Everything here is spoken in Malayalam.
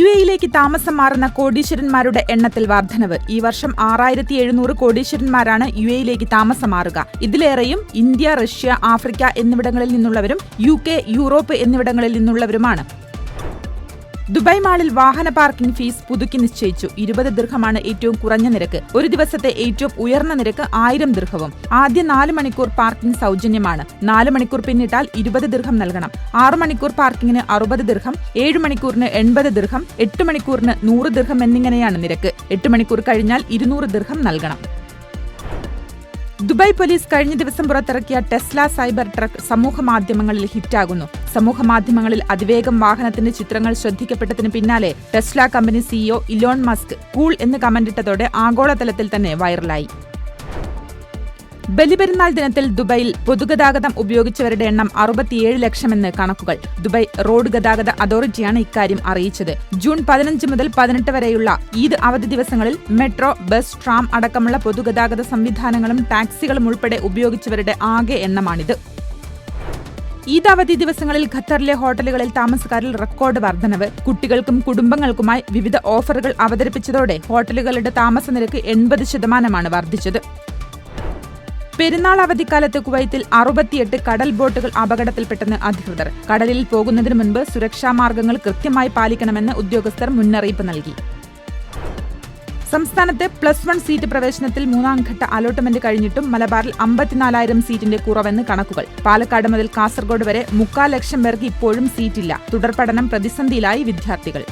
യു എയിലേക്ക് താമസം മാറുന്ന കോടീശ്വരന്മാരുടെ എണ്ണത്തിൽ വർധനവ്. ഈ വർഷം ആറായിരത്തി എഴുന്നൂറ് കോടീശ്വരന്മാരാണ് യു എയിലേക്ക് താമസം മാറുക. ഇതിലേറെയും ഇന്ത്യ റഷ്യ ആഫ്രിക്ക എന്നിവിടങ്ങളിൽ നിന്നുള്ളവരും യു കെ യൂറോപ്പ് എന്നിവിടങ്ങളിൽ നിന്നുള്ളവരുമാണ്. ദുബായ് മാളിൽ വാഹന പാർക്കിംഗ് ഫീസ് പുതുക്കി നിശ്ചയിച്ചു. ഇരുപത് ദീർഘമാണ് ഏറ്റവും കുറഞ്ഞ നിരക്ക്. ഒരു ദിവസത്തെ ഏറ്റവും ഉയർന്ന നിരക്ക് ആയിരം ദീർഘവും. ആദ്യ നാല് മണിക്കൂർ പാർക്കിംഗ് സൗജന്യമാണ്. നാല് മണിക്കൂർ പിന്നിട്ടാൽ ഇരുപത് ദീർഘം നൽകണം. ആറ് മണിക്കൂർ പാർക്കിംഗിന് അറുപത് ദീർഘം ഏഴ് മണിക്കൂറിന് എൺപത് ദീർഘം എട്ട് മണിക്കൂറിന് നൂറ് ദീർഘം എന്നിങ്ങനെയാണ് നിരക്ക്. എട്ട് മണിക്കൂർ കഴിഞ്ഞാൽ ഇരുന്നൂറ് ദീർഘം നൽകണം. ദുബായ് പോലീസ് കഴിഞ്ഞ ദിവസം പുറത്തിറക്കിയ ടെസ്ല സൈബർ ട്രക്ക് സമൂഹ മാധ്യമങ്ങളിൽ ഹിറ്റാകുന്നു. സമൂഹ മാധ്യമങ്ങളിൽ അതിവേഗം വാഹനത്തിന്റെ ചിത്രങ്ങൾ ശ്രദ്ധിക്കപ്പെട്ടതിന് പിന്നാലെ Tesla company CEO Elon Musk cool എന്ന് കമന്റിട്ടതോടെ ആഗോളതലത്തിൽ തന്നെ വൈറലായി. ബലിപെരുന്നാൾ ദിനത്തിൽ ദുബൈയിൽ പൊതുഗതാഗതം ഉപയോഗിച്ചവരുടെ എണ്ണം അറുപത്തിയേഴ് ലക്ഷമെന്ന് കണക്കുകൾ. ദുബായ് റോഡ് ഗതാഗത അതോറിറ്റിയാണ് ഇക്കാര്യം അറിയിച്ചത്. ജൂൺ പതിനഞ്ച് മുതൽ പതിനെട്ട് വരെയുള്ള ഈദ് അവധി ദിവസങ്ങളിൽ മെട്രോ ബസ് ട്രാം അടക്കമുള്ള പൊതുഗതാഗത സംവിധാനങ്ങളും ടാക്സികളും ഉൾപ്പെടെ ഉപയോഗിച്ചവരുടെ ആകെ എണ്ണമാണിത്. ഈദ് അവധി ദിവസങ്ങളിൽ ഖത്തറിലെ ഹോട്ടലുകളിൽ താമസക്കാരിൽ റെക്കോർഡ് വർധനവ്. കുട്ടികൾക്കും കുടുംബങ്ങൾക്കുമായി വിവിധ ഓഫറുകൾ അവതരിപ്പിച്ചതോടെ ഹോട്ടലുകളുടെ താമസ നിരക്ക് എൺപത് ശതമാനമാണ് വർദ്ധിച്ചത് പെരുന്നാൾ അവധിക്കാലത്ത് കുവൈത്തിൽ അറുപത്തിയെട്ട് കടൽ ബോട്ടുകൾ അപകടത്തിൽപ്പെട്ടെന്ന് അധികൃതർ. കടലിൽ പോകുന്നതിന് മുൻപ് സുരക്ഷാ മാർഗങ്ങൾ കൃത്യമായി പാലിക്കണമെന്ന് ഉദ്യോഗസ്ഥർ മുന്നറിയിപ്പ് നൽകി. സംസ്ഥാനത്തെ പ്ലസ് വൺ സീറ്റ് പ്രവേശനത്തിൽ മൂന്നാം ഘട്ട അലോട്ട്മെന്റ് കഴിഞ്ഞിട്ടും മലബാറിൽ അമ്പത്തിനാലായിരം സീറ്റിന്റെ കുറവെന്ന് കണക്കുകൾ. പാലക്കാട് മുതൽ കാസർഗോഡ് വരെ മുക്കാൽ ലക്ഷം പേർക്ക് ഇപ്പോഴും സീറ്റില്ല. തുടർ പഠനം പ്രതിസന്ധിയിലായി വിദ്യാർത്ഥികൾ.